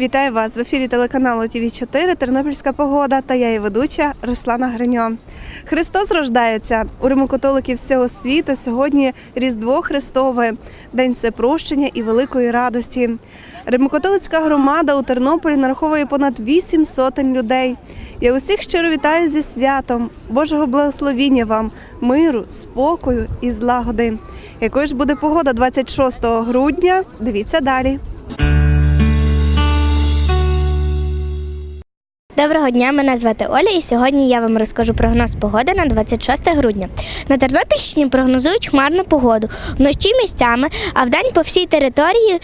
Вітаю вас в ефірі телеканалу ТВ 4 Тернопільська погода та я її ведуча Руслана Гриньо. Христос рождається у римокатоликів всього світу. Сьогодні Різдво Христове, День всепрощення і великої радості. Римокатолицька громада у Тернополі нараховує понад 8 сотень людей. Я усіх щиро вітаю зі святом, Божого благословіння вам, миру, спокою і злагоди. Якою ж буде погода 26 грудня? Дивіться далі. Доброго дня, мене звати Оля, і сьогодні я вам розкажу прогноз погоди на 26 грудня. На Тернопільщині прогнозують хмарну погоду. Вночі місцями, а вдень по всій території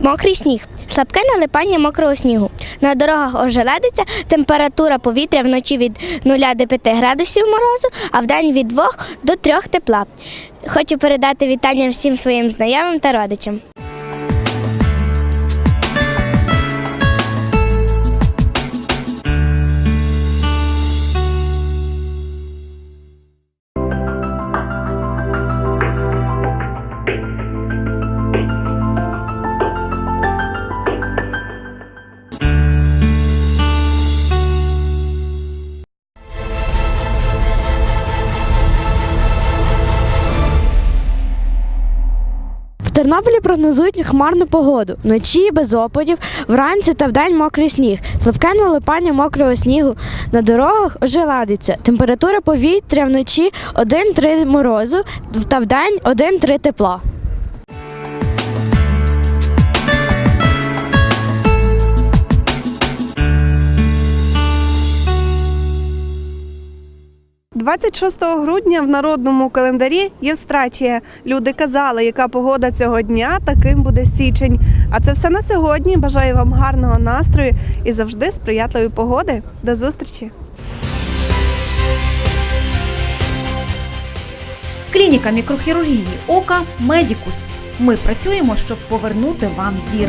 мокрий сніг, слабке налипання мокрого снігу. На дорогах ожеледиться, температура повітря вночі від 0 до 5 градусів морозу, а вдень від 2 до 3 тепла. Хочу передати вітання всім своїм знайомим та родичам. Тернополі прогнозують хмарну погоду. Вночі без опадів, вранці та вдень мокрий сніг. Слабке налипання мокрого снігу. На дорогах ожеладиться. Температура повітря вночі 1-3 морозу та вдень 1-3 тепла. – 26 грудня в народному календарі Євстратія. Люди казали, яка погода цього дня, таким буде січень. А це все на сьогодні. Бажаю вам гарного настрою і завжди сприятливої погоди. До зустрічі! Клініка мікрохірургії ока Медікус. Ми працюємо, щоб повернути вам зір.